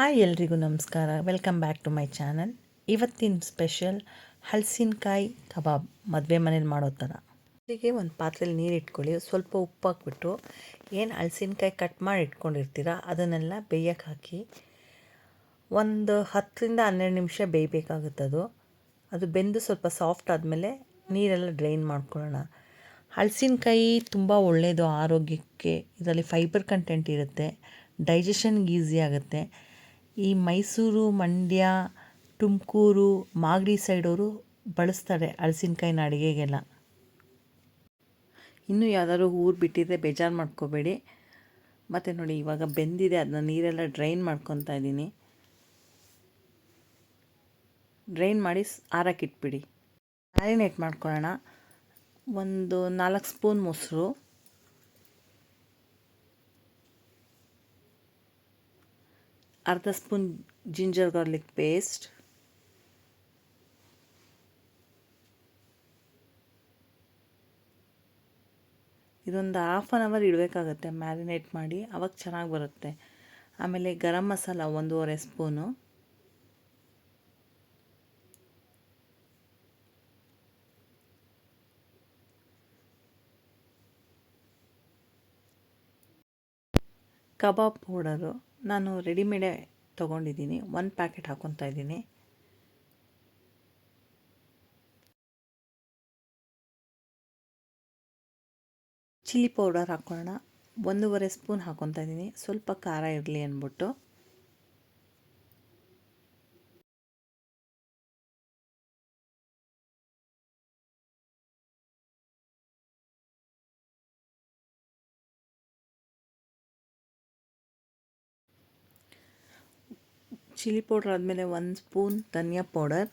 Hi ಎಲ್ರಿಗೂ ನಮಸ್ಕಾರ. Welcome back to my channel ಇವತ್ತಿನ ಸ್ಪೆಷಲ್ ಹಲಸಿನಕಾಯಿ ಕಬಾಬ್ ಮದುವೆ ಮನೇಲಿ ಮಾಡೋ ಥರ. ಅದಕ್ಕೆ ಒಂದು ಪಾತ್ರೆಯಲ್ಲಿ ನೀರು ಇಟ್ಕೊಳ್ಳಿ, ಸ್ವಲ್ಪ ಉಪ್ಪು ಹಾಕ್ಬಿಟ್ಟು ಏನು ಹಲಸಿನಕಾಯಿ ಕಟ್ ಮಾಡಿ ಇಟ್ಕೊಂಡಿರ್ತೀರ ಅದನ್ನೆಲ್ಲ ಬೇಯಕ್ಕೆ ಹಾಕಿ ಒಂದು ಹತ್ತರಿಂದ ಹನ್ನೆರಡು ನಿಮಿಷ ಬೇಯಬೇಕಾಗುತ್ತೆ ಅದು. ಅದು ಬೆಂದು ಸ್ವಲ್ಪ ಸಾಫ್ಟ್ ಆದಮೇಲೆ ನೀರೆಲ್ಲ ಡ್ರೈನ್ ಮಾಡ್ಕೊಳ್ಳೋಣ. ಹಲಸಿನಕಾಯಿ ತುಂಬ ಒಳ್ಳೆಯದು ಆರೋಗ್ಯಕ್ಕೆ, ಇದರಲ್ಲಿ ಫೈಬರ್ ಕಂಟೆಂಟ್ ಇರುತ್ತೆ ಡೈಜೆಷನ್ಗೆ ಈಸಿ ಆಗುತ್ತೆ. ಈ ಮೈಸೂರು, ಮಂಡ್ಯ, ತುಮಕೂರು, ಮಾಗಡಿ ಸೈಡವರು ಬಳಸ್ತಾರೆ ಹಲಸಿನ್ಕಾಯಿನ ಅಡುಗೆಗೆಲ್ಲ ಇನ್ನೂ ಯಾವ್ದಾದ್ರು ಊರು ಬಿಟ್ಟಿದ್ರೆ ಬೇಜಾರು ಮಾಡ್ಕೋಬೇಡಿ. ಮತ್ತು ನೋಡಿ ಇವಾಗ ಬೆಂದಿದೆ ಅದನ್ನ ನೀರೆಲ್ಲ ಡ್ರೈನ್ ಮಾಡ್ಕೊತಾ ಇದ್ದೀನಿ ಡ್ರೈನ್ ಮಾಡಿ ಆರಕ್ಕಿಟ್ಬಿಡಿ ಮ್ಯಾರಿನೇಟ್ ಮಾಡ್ಕೊಳ್ಳೋಣ. ಒಂದು ನಾಲ್ಕು ಸ್ಪೂನ್ ಮೊಸರು. ಅರ್ಧ ಸ್ಪೂನ್ ಜಿಂಜರ್ ಗಾರ್ಲಿಕ್ ಪೇಸ್ಟ್. ಇದೊಂದು ಹಾಫ್ ಆನ್ ಅವರ್ ಇಡಬೇಕಾಗತ್ತೆ ಮ್ಯಾರಿನೇಟ್ ಮಾಡಿ, ಅವಾಗ ಚೆನ್ನಾಗಿ ಬರುತ್ತೆ. ಆಮೇಲೆ ಗರಂ ಮಸಾಲ ಒಂದೂವರೆ ಸ್ಪೂನು. ಕಬಾಬ್ ಪೌಡರು. ನಾನು ರೆಡಿಮೇಡೇ ತೊಗೊಂಡಿದ್ದೀನಿ. ಒಂದು ಪ್ಯಾಕೆಟ್ ಹಾಕ್ಕೊತಾ ಇದ್ದೀನಿ. ಚಿಲ್ಲಿ ಪೌಡರ್ ಹಾಕ್ಕೊಳ್ಳೋಣ ಒಂದೂವರೆ ಸ್ಪೂನ್ ಹಾಕ್ಕೊತಾ ಇದ್ದೀನಿ. ಸ್ವಲ್ಪ ಖಾರ ಇರಲಿ ಅಂದ್ಬಿಟ್ಟು. ಚಿಲ್ಲಿ ಪೌಡ್ರ್ ಆದಮೇಲೆ ಒಂದು ಸ್ಪೂನ್ ಧನಿಯಾ ಪೌಡರ್.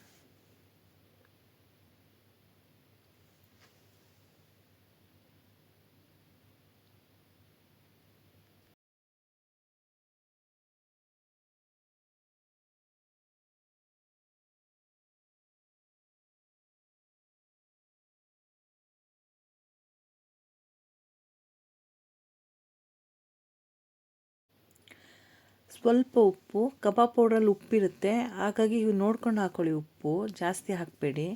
ಸ್ವಲ್ಪ ಉಪ್ಪು, ಕಬಾಬ್ ಪೌಡ್ರಲ್ಲಿ ಉಪ್ಪಿರುತ್ತೆ. ಹಾಗಾಗಿ ನೋಡ್ಕೊಂಡು ಹಾಕ್ಕೊಳ್ಳಿ ಉಪ್ಪು. ಜಾಸ್ತಿ ಹಾಕಬೇಡಿ.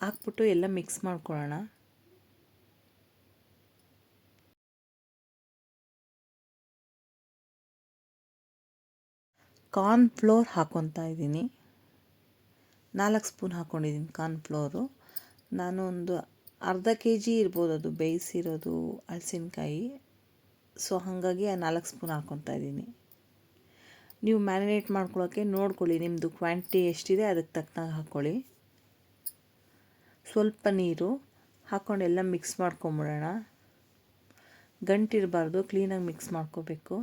ಹಾಕ್ಬಿಟ್ಟು ಎಲ್ಲ ಮಿಕ್ಸ್ ಮಾಡ್ಕೊಳ್ಳೋಣ. ಕಾರ್ನ್ ಫ್ಲೋರ್ ಹಾಕ್ಕೊತಾ ಇದ್ದೀನಿ. ನಾಲ್ಕು ಸ್ಪೂನ್ ಹಾಕ್ಕೊಂಡಿದ್ದೀನಿ ಕಾರ್ನ್ ಫ್ಲೋರು. ನಾನು ಒಂದು ಅರ್ಧ ಕೆ ಜಿ ಇರ್ಬೋದು ಅದು ಬೇಯಿಸಿರೋದು ಹಲಸಿನ್ಕಾಯಿ. ಸೊ ಹಾಗಾಗಿ ನಾಲ್ಕು ಸ್ಪೂನ್ ಹಾಕ್ಕೊತಾ ಇದ್ದೀನಿ. ನೀವು ಮ್ಯಾರಿನೇಟ್ ಮಾಡ್ಕೊಳ್ಳೋಕ್ಕೆ ನೋಡ್ಕೊಳ್ಳಿ ನಿಮ್ಮದು ಕ್ವಾಂಟಿಟಿ ಎಷ್ಟಿದೆ ಅದಕ್ಕೆ ತಕ್ಕನಾಗಿ ಹಾಕ್ಕೊಳ್ಳಿ. ಸ್ವಲ್ಪ ನೀರು ಹಾಕ್ಕೊಂಡು ಎಲ್ಲ ಮಿಕ್ಸ್ ಮಾಡ್ಕೊಂಬಿಡೋಣ. ಗಂಟಿರಬಾರ್ದು, ಕ್ಲೀನಾಗಿ ಮಿಕ್ಸ್ ಮಾಡ್ಕೋಬೇಕು.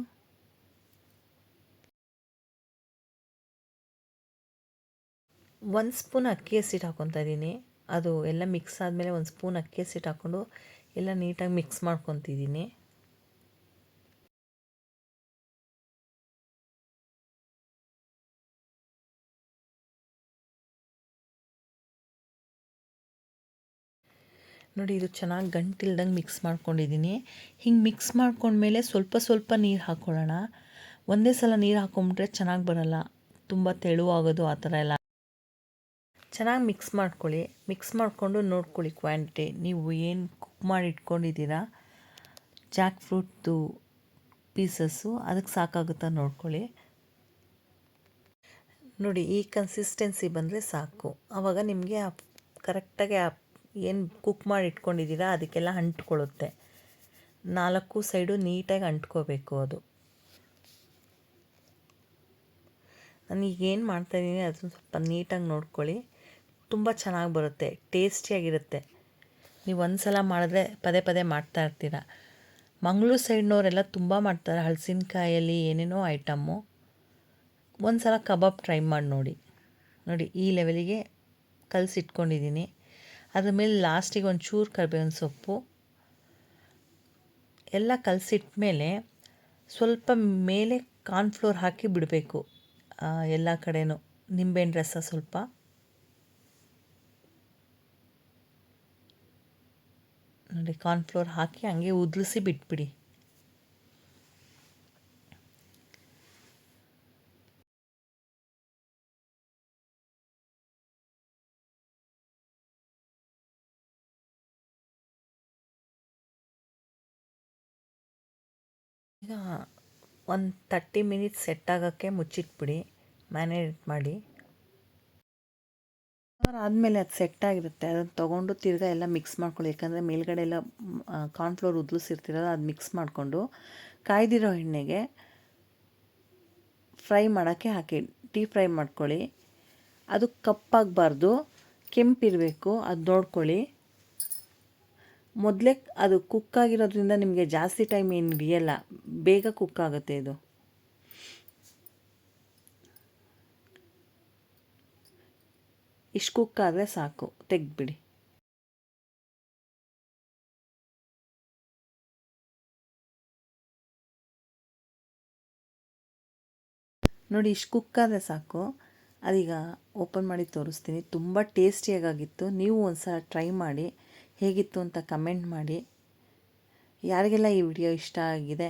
ಒಂದು ಸ್ಪೂನ್ ಅಕ್ಕಿ ಹಸಿಟ್ಟು ಹಾಕ್ಕೊತಾ ಇದ್ದೀನಿ. ಅದು ಎಲ್ಲ ಮಿಕ್ಸ್ ಆದಮೇಲೆ ಒಂದು ಸ್ಪೂನ್ ಅಕ್ಕಿ ಹಸಿಟ್ಟು ಹಾಕ್ಕೊಂಡು ಎಲ್ಲ ನೀಟಾಗಿ ಮಿಕ್ಸ್ ಮಾಡ್ಕೊತಿದ್ದೀನಿ ನೋಡಿ, ಇದು ಚೆನ್ನಾಗಿ ಗಂಟಿಲ್ದಂಗೆ ಮಿಕ್ಸ್ ಮಾಡ್ಕೊಂಡಿದ್ದೀನಿ ಹಿಂಗೆ ಮಿಕ್ಸ್ ಮಾಡ್ಕೊಂಡ್ಮೇಲೆ ಸ್ವಲ್ಪ ಸ್ವಲ್ಪ ನೀರು ಹಾಕ್ಕೊಳ್ಳೋಣ ಒಂದೇ ಸಲ ನೀರು ಹಾಕ್ಕೊಂಬಿಟ್ರೆ ಚೆನ್ನಾಗಿ ಬರೋಲ್ಲ. ತುಂಬ ತೆಳುವಾಗೋದು ಆ ಥರ ಎಲ್ಲ. ಚೆನ್ನಾಗಿ ಮಿಕ್ಸ್ ಮಾಡ್ಕೊಳ್ಳಿ. ಮಿಕ್ಸ್ ಮಾಡಿಕೊಂಡು ನೋಡ್ಕೊಳ್ಳಿ ಕ್ವಾಂಟಿಟಿ ನೀವು ಏನು ಕುಕ್ ಮಾಡಿ ಇಟ್ಕೊಂಡಿದ್ದೀರಾ ಜಾಕ್ ಫ್ರೂಟ್ದು ಪೀಸಸ್ಸು ಅದಕ್ಕೆ ಸಾಕಾಗುತ್ತಾ ನೋಡ್ಕೊಳ್ಳಿ. ನೋಡಿ, ಈ ಕನ್ಸಿಸ್ಟೆನ್ಸಿ ಬಂದರೆ ಸಾಕು. ಆವಾಗ ನಿಮಗೆ ಕರೆಕ್ಟಾಗಿ ಆ ಏನು ಕುಕ್ ಮಾಡಿ ಇಟ್ಕೊಂಡಿದ್ದೀರಾ, ಅದಕ್ಕೆಲ್ಲ ಅಂಟ್ಕೊಳ್ಳುತ್ತೆ. ನಾಲ್ಕು ಸೈಡು ನೀಟಾಗಿ ಅಂಟ್ಕೋಬೇಕು ಅದು. ನಾನು ಈಗ ಏನು ಮಾಡ್ತಾಯಿದ್ದೀನಿ ಅದನ್ನು ಸ್ವಲ್ಪ ನೀಟಾಗಿ ನೋಡ್ಕೊಳ್ಳಿ. ತುಂಬ ಚೆನ್ನಾಗಿ ಬರುತ್ತೆ ಟೇಸ್ಟಿಯಾಗಿರುತ್ತೆ ನೀವು ಒಂದು ಸಲ ಮಾಡಿದ್ರೆ ಪದೇ ಪದೇ ಮಾಡ್ತಾ ಇರ್ತೀರ. ಮಂಗಳೂರು ಸೈಡ್ನವರೆಲ್ಲ ತುಂಬ ಮಾಡ್ತಾರೆ, ಹಲಸಿನಕಾಯಲ್ಲಿ ಏನೇನೋ ಐಟಮ್ಮು. ಒಂದು ಸಲ ಕಬಾಬ್ ಟ್ರೈ ಮಾಡಿ ನೋಡಿ. ನೋಡಿ, ಈ ಲೆವೆಲಿಗೆ ಕಲಸಿಟ್ಕೊಂಡಿದ್ದೀನಿ. ಅದ್ರ ಮೇಲೆ ಲಾಸ್ಟಿಗೆ ಒಂದು ಚೂರು ಕರಿಬೇವಿನ ಸೊಪ್ಪು, ಎಲ್ಲ ಕಲಸಿಟ್ಮೇಲೆ ಸ್ವಲ್ಪ ಮೇಲೆ ಕಾರ್ನ್ಫ್ಲೋರ್ ಹಾಕಿ ಬಿಡಬೇಕು ಎಲ್ಲ ಕಡೆನೂ. ನಿಂಬೆಹಣ್ಣು ರಸ ಸ್ವಲ್ಪ. ನೋಡಿ, ಕಾರ್ನ್ಫ್ಲೋರ್ ಹಾಕಿ ಹಂಗೆ ಉದುರಿಸಿ ಬಿಟ್ಬಿಡಿ. ಈಗ ಒಂದು ತರ್ಟಿ ಮಿನಿಟ್ಸ್ ಸೆಟ್ ಆಗೋಕ್ಕೆ ಮುಚ್ಚಿಟ್ಬಿಡಿ ಮ್ಯಾರಿನೇಟ್ ಮಾಡಿ. ಆದಮೇಲೆ ಅದು ಸೆಟ್ ಆಗಿರುತ್ತೆ. ಅದನ್ನು ತೊಗೊಂಡು ತಿರ್ಗಾ ಎಲ್ಲ ಮಿಕ್ಸ್ ಮಾಡ್ಕೊಳ್ಳಿ. ಯಾಕಂದರೆ ಮೇಲ್ಗಡೆ ಎಲ್ಲ ಕಾರ್ನ್ಫ್ಲೋರ್ ಉದ್ಲಿಸಿರ್ತಿರಲ್ಲ ಅದು ಮಿಕ್ಸ್ ಮಾಡಿಕೊಂಡು ಕಾಯ್ದಿರೋ ಎಣ್ಣೆಗೆ ಫ್ರೈ ಮಾಡೋಕ್ಕೆ ಹಾಕಿ. ಟೀ ಫ್ರೈ ಮಾಡ್ಕೊಳ್ಳಿ. ಅದು ಕಪ್ಪಾಗಬಾರ್ದು. ಕೆಂಪಿರಬೇಕು ಅದು ನೋಡ್ಕೊಳ್ಳಿ. ಮೊದಲೇ ಅದು ಕುಕ್ ಆಗಿರೋದ್ರಿಂದ ನಿಮಗೆ ಜಾಸ್ತಿ ಟೈಮ್ ಏನು ಹಿಡಿಯಲ್ಲ. ಬೇಗ ಕುಕ್ ಆಗುತ್ತೆ ಇದು. ಇಷ್ಟು ಕುಕ್ ಆದರೆ ಸಾಕು, ತೆಗೆದ್ಬಿಡಿ. ನೋಡಿ, ಇಷ್ಟು ಕುಕ್ಕಾದರೆ ಸಾಕು. ಅದೀಗ ಓಪನ್ ಮಾಡಿ ತೋರಿಸ್ತೀನಿ. ತುಂಬ ಟೇಸ್ಟಿಯಾಗಿತ್ತು ನೀವು ಒಂದು ಸಲ ಟ್ರೈ ಮಾಡಿ, ಹೇಗಿತ್ತು ಅಂತ ಕಮೆಂಟ್ ಮಾಡಿ. ಯಾರಿಗೆಲ್ಲ ಈ ವಿಡಿಯೋ ಇಷ್ಟ ಆಗಿದೆ